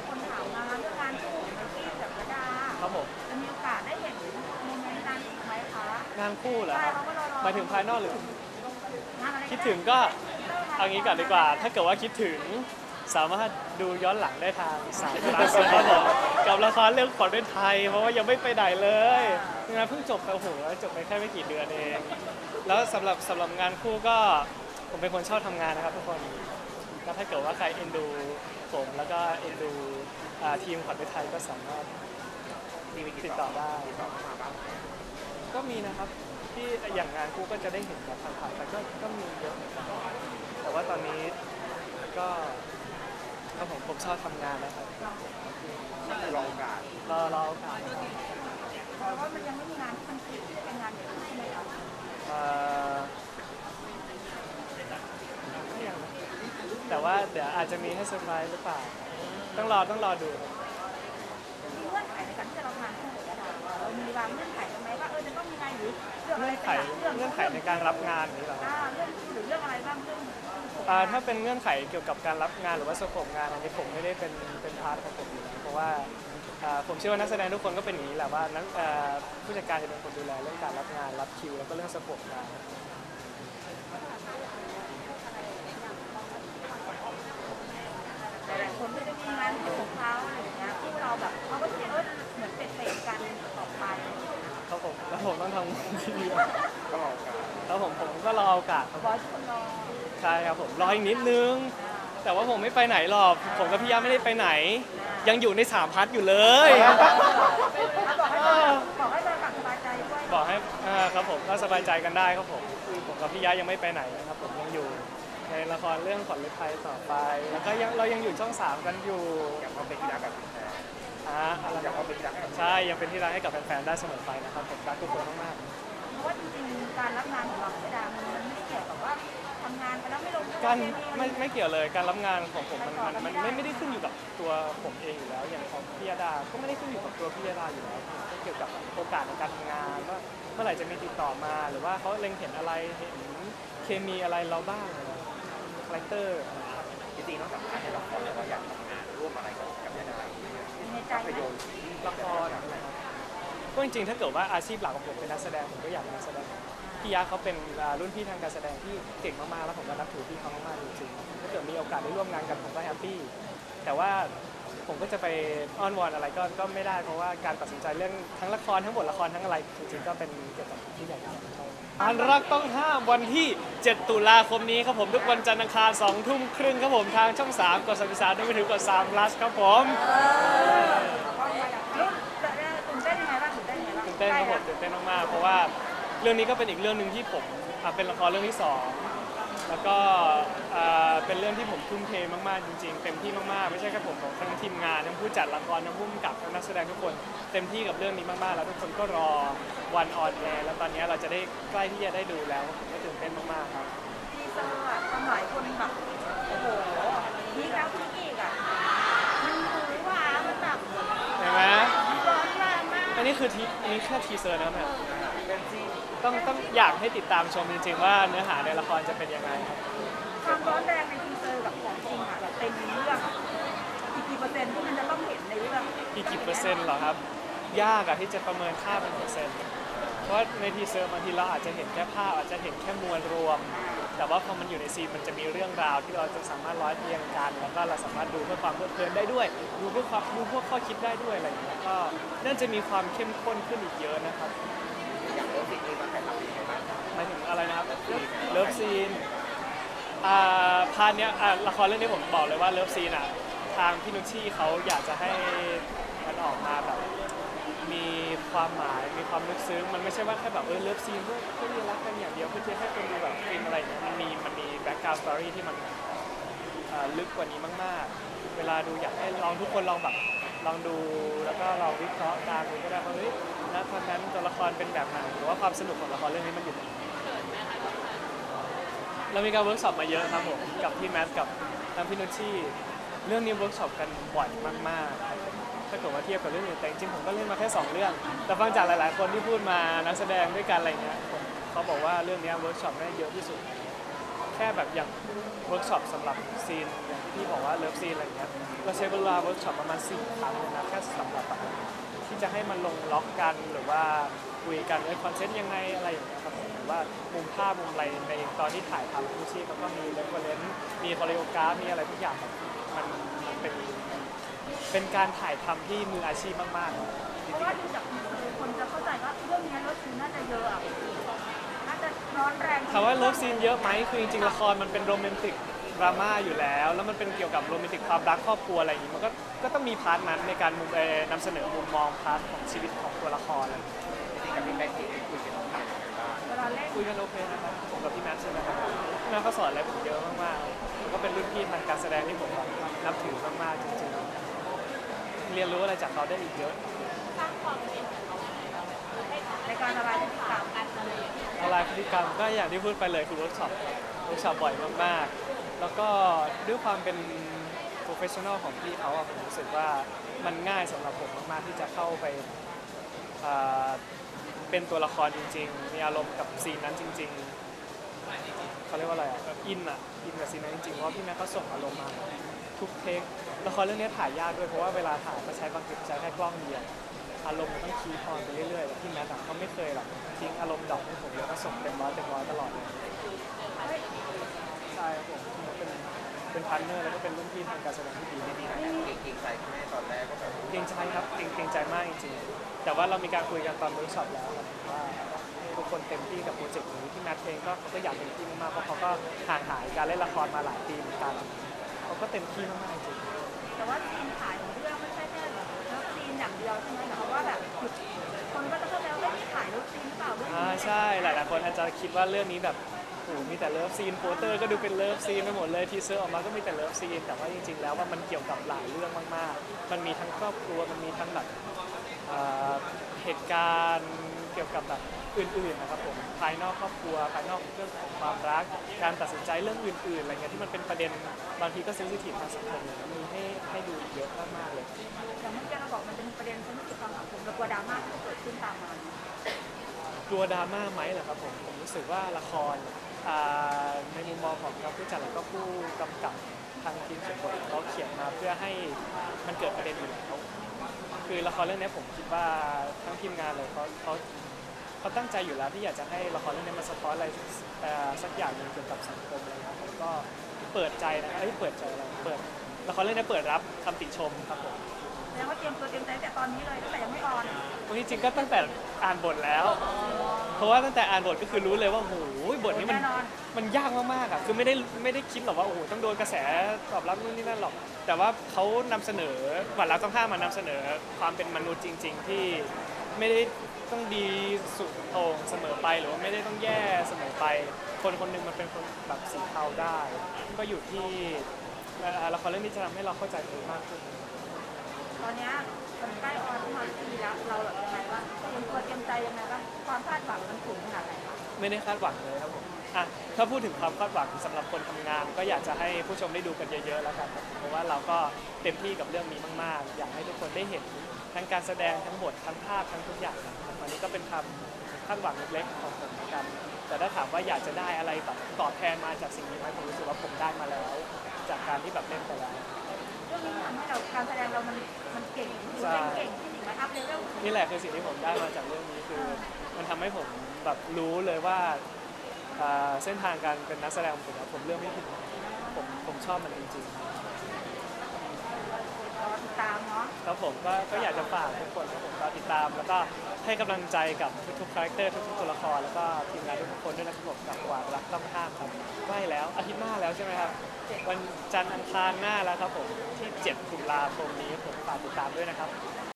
ายคนถามมาเรื่องงานคู่ของพี่กับระดาครับผมจะมีโอกาสได้เห็นโมเมนต์นั้นอีกไหมคะงานคู่เหรอใช่ครับเขาก็รอรอหมายถึงภายนอกหรือ งานอะไรคิดถึงก็เอางี้ก่อนดีกว่า ถ้าเกิดว่าคิดถึงสามารถดูย้อนหลังได้ทางสามพลัสครับผมกับละครเรื่องขวัญด้วยไทย เพราะว่ายังไม่ไปไหนเลยงานเพิ่งจบไปโอ้โหจบไปแค่ไม่กี่เดือนเอง แล้วสำหรับสำหรับงานคู่ก็ผมเป็นคนชอบทำงานนะครับทุกคน ก็ถ้าเกิดว่าใครเอ็นดูผมแล้วก็เอ็นดูอ่าทีมขวัญด้วยไทยก็สามารถติดต่อได้ ก็มีนะครับที่อย่างงานคู่ก็จะได้เห็นแบบผ่านๆแต่ก็ก็มีเยอะเหมือนกันแต่ว่าตอนนี้ก็ก็ผมผมชอบทำงานนะครับรอโอกาสรอรอโอกาสเพราะว่ามันยังไม่มีงานที่มันคิดที่จะเป็นงานเดี่ยวใช่ไหมคะ เอ่อก็ยังนะแต่ ว่าเดี๋ยวอาจจะมีให้เซอร์ไพรส์หรือเปล่า ต้องรอต้องรอดูครับมีเงื่อนไขในการที่จะรับงานคู่กับระดาเรามีวางเงื่อนไขกันไหมว่าเออจะต้องมีงานหรือเรื่องอะไรเงื่อนไขเป็นหลักเรื่องเงื่อนไขในการรับงานนี้เหรอครับอ่าเรื่องหรือเรื่องอะไรบ้างเรื่องอ่าถ้าเป็นเงื่อนไขเกี่ยวกับการรับงานหรือว่าสโคปงานอันนี้ผมไม่ได้เป็นเป็นพาร์ทของผมอยู่แล้วเพราะว่าอ่าผมเชื่อว่านักแสดงทุกคนก็เป็นอย่างนี้แหละว่านักอ่าผู้จัดการจะเป็นคนดูแลเรื่องการรับงานรับคิวแล้วก็เรื่องสโคปงาน หลายๆคน ก็จะมีงานคู่ของเขาอะไรอย่างเงี้ยคู่เราแบบเขาก็จะเออเหมือนเป็นเตะกันต่อไปครับผมแล้วผมต้องทำที่ดีก็รอโอกาสแล้วผมผมก็รอโอกาสครับบอยทุกคนรอใช่ครับผมรออีกนิดนึงแต่ว่าผมไม่ไปไหนหรอกผมกับพี่ย่าไม่ได้ไปไหน ยังอยู่ในสามพัทอยู่เลยอ่าบอกให้เราบอกให้เรากลับสบายใจด้วยบอกให้อ่าครับผมก็สบายใจกันได้ครับผมผมกับพี่ย่ายังไม่ไปไหนนะครับผมยังอยู่ ในละครเรื่องขวัญฤทัยต่อไป แล้วก็ยังเรายังอยู่ช่องสามกันอยู่อยากมาเป็นที่รักกับแฟนอ่าอะไรอยากนะมาเป็นที่รักกับใช่ยังเป็นที่รักให้กับแฟนๆได้เสมอไปนะครับผมรักทุกคนมากเพราะว่าจริงๆ การรับงานของเราไม่ได้มันไม่ได้เกี่ยวกับว่าทำงานไปแล้วไม่ลงๆการไม่ไม่เกี่ยวเลยการรับงานของผมมันมันมันไม่ไม่ได้ขึ้นอยู่กับตัวผมเองอยู่แล้ว อย่างของพี่ยาดาก็ไม่ได้ขึ้นอยู่กับตัวพี่ยาดาอยู่แล้วก็เกี่ยวกับโอกาสในการทำงานว่าเมื่อไหร่จะมีติดต่อมาหรือว่าเขาเล็งเห็นอะไรเห็นเคมีอะไรเราบ้างคาแรคเตอร์จริงๆนอกจากงานในละครแล้วเราอยากทำงานร่วมอะไรกับกับยาดาในใจภาพไหมยนตร์ละครอะไรครับก็จริงๆ ถ้าเกิดว่าอาชีพหลักของผมเป็นนักแสดงผมก็อยากเป็นนักแสดงพี่ยาเขาเป็นอ่ารุ่นพี่ทางการแสดงที่เก่งมากๆแล้วผมก็นับถือพี่เขามากๆจริงๆถ้าเกิดมีโอกาสได้ร่วมงานกันผมก็แฮปปี้แต่ว่าผมก็จะไปอ้อนวอนอะไรก็ก็ไม่ได้เพราะว่าการตัดสินใจเรื่องทั้งละครทั้งบทละครทั้งอะไรจริงๆก็เป็นเกี่ยวกับที่ใหญ่ครับ อันรักต้องห้ามวันที่ 7 ตุลาคมนี้ครับผมทุกวันจันทร์อังคาร2ทุ่มครึ่งครับผมทางช่อง 3 กด33ด้วยไปถึงกด3 plus ครับผมตื่นเต้นยังไงบ้างตื่นเต้นยังไงบ้างตื่นเต้นครับผมตื่นเต้นมากๆเพราะว่าเรื่องนี้ก็เป็นอีกเรื่องหนึ่งที่ผมอะเป็นละครเรื่องที่สองแล้วก็ เป็นเรื่องที่ผมทุ่มเทมากๆจริงๆเต็มที่มากๆไม่ใช่แค่ผมของทั้งทีมงานทั้งผู้จัดละครทั้งผู้กำกับทั้งนักแสดงทุกคนเต็มที่กับเรื่องนี้มากๆ แล้วทุกคนก็รอวันออนแอร์แล้วตอนนี้เราจะได้ใกล้ที่จะได้ดูแล้วผมก็ตื่นเต้นมากๆครับทีเซอร์อะทำหลายคนแบบโอ้โหพีคแล้วพีคอีกอะมันหรูหรามันแบบเห็นไหมร้อนแรงมากอันนี้คือทีอันนี้แค่ทีเซอร์นะครับเนี่ยเป็นซีต้องต้องอยากให้ติดตามชมจริงๆว่าเนื้อหาในละครจะเป็นยังไงครับ ความร้อนแรงในทีเซอร์กับของจริงอะแบบเต็มเรื่องอะอีกกี่เปอร์เซ็นต์ที่มันจะต้องเห็นในเรื่องอีกกี่เปอร์เซ็นต์เหรอครับ ยากอะที่จะประเมินค่าเป็นเปอร์เซ็นต์ เพราะในทีเซอร์บางทีเราอาจจะเห็นแค่ภาพอาจจะเห็นแค่มวลรวม แต่ว่าพอมันอยู่ในซีนมันจะมีเรื่องราวที่เราจะสามารถร้อยเรียงกัน แล้วก็เราสามารถดูเพื่อความเพลิดเพลินได้ด้วย ดูเพื่อความดูเพื่อข้อคิดได้ด้วยอะไรอย่างเงี้ยก็น่าจะมีความเข้มข้นขึ้นอีกเยอะนะครับ อยากเริ่มสิ่งนี้มาถ่ายทำยังไงบ้างหมายถึงอะไรนะครับเลิฟซีน อ่าพาร์ทเนี้ยอ่าละครเรื่องนี้ผมบอกเลยว่าเลิฟซีนอะทางพี่นุชชี่เขาอยากจะให้มันออกมาแบบ มีความหมายมีความลึกซึ้งมันไม่ใช่ว่าแค่แบบเออเลิฟซีนเพื่อเพื่อรักกันอย่างเดียวเพื่อที่ให้คนดูแบบฟินอะไรอย่างเงี้ยมันมีมันมีแบ็กกราวด์สตอรี่ที่มันอ่าลึกกว่านี้มาก ๆ เวลาดูอยากให้ลองทุกคนลองแบบลองดูแล้วก็ลองวิเคราะห์ตามดูก็ได้ว่าเฮ้ยณตอนนั้นตัวละครเป็นแบบไหนหรือว่าความสนุกของละครเรื่องนี้มันอยู่ตรงไหน เรามีการเวิร์กช็อปมาเยอะครับผมกับพี่แมทกับทางพี่นุชชี่เรื่องนี้เวิร์กช็อปกันบ่อยมากๆครับถ้าเกิดว่าเทียบกับเรื่องอื่นแต่จริงๆผมก็เล่นมาแค่2เรื่อง แต่ฟังจากหลาย ๆ คนที่พูดมานักแสดงด้วยกันอะไรเงี้ยผมเขาบอกว่าเรื่องนี้เวิร์กช็อปได้เยอะที่สุด แค่แบบอย่างเวิร์กช็อปสำหรับซีนอย่างพี่บอกว่าเลิฟซีนอะไรเงี้ยเราใช้เวลาเวิร์กช็อปประมาณสี่ครั้งเลยนะแค่สำหรับแบบที่จะให้มันลงล็อกกันหรือว่าคุยกันเอ้คอนเซ็ปต์ยังไงอะไรอย่างเงี้ยครับผม ว่ามุมภาพมุมอะไรในตอนที่ถ่ายทำคู่ชีพแล้วก็มีเรฟเฟรนซ์มีคอริโอกราฟมีอะไรทุกอย่างแบบมันมันเป็นเป็นการถ่ายทำที่มืออาชีพมากๆ เพราะว่าดูจากคนจะเข้าใจว่าเรื่องนี้รถซีนน่าจะเยอะอะน่าจะร้อนแรงถามว่าเลิฟซีนเยอะไหมคือจริงๆละครมันเป็นโรแมนติกดราม่าอยู่แล้ว แล้วมันเป็นเกี่ยวกับโรแมนติกความรักครอบครัวอะไรอย่างนี้มันก็ก็ต้องมีพาร์ทนั้นในการมุมเอ่อนำเสนอมุมมองพาร์ทของชีวิตของตัวละครอะไรอย่างเงี้ย จริงๆกับพี่แม็กซ์ที่คุยกัน ยังไงบ้างเวลาเล่นคุยกันโอเคนะครับผมกับพี่แมทใช่ไหมครับพี่แมทเขาสอนอะไรผมเยอะมากๆแล้วก็เป็นรุ่นพี่ทางการแสดงที่ผมแบบนับถือมากๆจริงๆ เรียนรู้อะไรจากเขาได้อีกเยอะในการระบายพฤติกรรมอะไรพฤติกรรมก็อย่างที่พูดไปเลยคือเวิร์กช็อปเวิร์กช็อปบ่อยมากๆ แล้วก็ด้วยความเป็น professional ของพี่เขาอะผมรู้สึกว่ามันง่ายสำหรับผมมากๆที่จะเข้าไปอ่า เป็นตัวละครจริง ๆ มีอารมณ์กับซีนนั้นจริง ๆเขาเรียกว่าอะไรอะแบบอินอะอินกับซีนนั้นจริงๆเพราะพี่แม็กก็ส่งอารมณ์มาทุกเทคละครเรื่องนี้ถ่ายยากด้วยเพราะว่าเวลาถ่ายเขาใช้บางทีใช้แค่กล้องเดียวอารมณ์มันต้องคีย์ออนไปเรื่อยๆแต่พี่แมทอะเขาไม่เคยหรอกทิ้งอารมณ์ดรอกให้ผมแล้วก็ส่งเต็มร้อยเต็มร้อยตลอดเลยใช่ครับผมพี่แมทเป็น เป็นพาร์ทเนอร์แล้วก็เป็นรุ่นพี่ทางการแสดงที่ดีที่ดีนะเก่งๆใจคุณแม่ตอนแรกก็แบบเกรงใจครับเกรงเกรงใจมากจริงๆ แต่ว่าเรามีการคุยกันตอนเวิร์กช็อปแล้วครับว่าทุกคนเต็มที่กับโปรเจกต์นี้พี่แมทเองก็เขาก็อยากเต็มที่มากๆเพราะเขาก็ห่างหายการเล่นละครมาหลายปีเหมือนกันเขาก็เต็มที่มากๆจริงแต่ว่าซีนถ่ายของเรื่องไม่ใช่แค่เลิฟซีนอย่างเดียวใช่ไหมเพราะว่าแบบคนก็จะเข้าใจว่าไม่ได้ถ่ายเลิฟซีนหรือเปล่าเรื่องอ่านี้ใช่หลายๆคนอาจจะคิดว่าเรื่องนี้แบบโอ้โหมีแต่เลิฟซีนโปสเตอร์ก็ดูเป็นเลิฟซีนไปหมดเลยทีเซอร์ออกมาก็มีแต่เลิฟซีนแต่ว่าจริงๆแล้วว่ามันเกี่ยวกับหลายเรื่องมากๆ มันมีทั้งครอบครัวมันมีทั้งแบบอ่าเหตุการณ์เกี่ยวกับแบบอื่นๆนะครับผมภายนอกครอบครัวภายนอกเรื่องของความรัก การตัดสินใจเรื่องอื่นๆอะไรเงี้ยที่มันเป็นประเด็นบางทีก็เซนซิทีฟทางสังคมเนี่ยมีให้ให้ดูเยอะมากๆเลย อย่างเมื่อกี้เราบอกมันจะมีประเด็นเซนซิทีฟทางสังคมและกลัวดราม่าที่จะเกิดขึ้นตามมา กลัวดราม่าไหมเหรอครับผมผมรู้สึกว่าละครอ่า ในมุมมองของเราผู้จัดแล้วก็ผู้กำกับทางทีมเขียนบทเขาเขียนมาเพื่อให้มันเกิดประเด็นอยู่แล้วคือละครเรื่องนี้ผมคิดว่าทั้งทีมงานเลยเขาเขาเขาตั้งใจอยู่แล้วที่อยากจะให้ละครเรื่องนี้มันสะท้อนอะไรเอ่อสักอย่างหนึ่งเกี่ยวกับสังคมอะไรครับผมก็เปิดใจนะเอ้ยเปิดใจอะไรเปิดละครเรื่องนี้เปิดรับคำติชมครับผมแสดงว่าเตรียมตัวเตรียมใจตั้งแต่ตอนนี้เลยตั้งแต่ยังไม่ออนวันที่จริงก็ตั้งแต่อ่านบทแล้ว เพราะว่าตั้งแต่อ่านบทก็คือรู้เลยว่าโอ้โหบทนี้มันแน่นอน มันยากมากๆอะคือไม่ได้ไม่ได้คิดหรอกว่าโอ้โหต้องโดนกระแสตอบรับนู่นนี่นั่นหรอก แต่ว่าเขานำเสนอหวานรักต้องห้ามมานำเสนอความเป็นมนุษย์จริง ๆ ที่ไม่ได้ต้องดีสุดโต่งเสมอไปหรือว่าไม่ได้ต้องแย่เสมอไป คนคนหนึ่งมันเป็นคนแบบสีเทาได้ ก็อยู่ที่เอ่อละครเรื่องนี้จะทำให้เราเข้าใจตัวเองมากขึ้น ตอนเนี้ย มันใกล้ออนทุกวันทีแล้วเราแบบยังไงบ้าเตรียมตัวเตรียมใจยังไงบ้างความคาดหวังมันสูงขนาดไหนบ้างไม่ได้คาดหวังเลยครับผมอะถ้าพูดถึงความคาดหวังสำหรับคนทำงาน ก็อยากจะให้ผู้ชมได้ดูกันเยอะๆแล้วกันครับเพราะว่าเราก็เต็มที่กับเรื่องนี้มากๆ อยากให้ทุกคนได้เห็นทั้งการแสดงทั้งบททั้งภาพทั้งทุกอย่างนะครับอันนี้ก็เป็นคำคาดหวังเล็กๆของผมเหมือนกัน แต่ถ้าถามว่าอยากจะได้อะไรแบบตอบแทนมาจากสิ่งนี้ไหมผมรู้สึกว่าผมได้มาแล้ว จากการที่แบบเล่นไปแล้ว เรื่ทำให้เราการแสดงเรามันมันเก่งหรือเป็นเก่งที่หนิงมอัพเลเวลนี่แหละคือสิ่งที่ผมได้มาจากเรื่องนี้คือมันทำให้ผมแบบรู้เลยว่าอ่าเส้นทางการเป็นนักแสดงของผมอะผมเลือกไม่ผิดผมผมชอบมันจริงรอติดตามเนาะ ๆ ครับผมก็ก็อยากจะฝากทุกคนครับผมรอติดตาม แล้วก็ให้กำลังใจกับทุกๆคาแรคเตอร์ทุกๆตัวละครแล้วก็ทีมงานทุกๆคนด้วยนะครับผมกับหวานรักต้องห้ามครับใกล้แล้วอาทิตย์หน้าแล้วใช่ไหมครับวันจันทร์อังคารหน้าแล้วครับผมที่ 7 ตุลาคมนี้ผมฝากติดตามด้วยนะครับ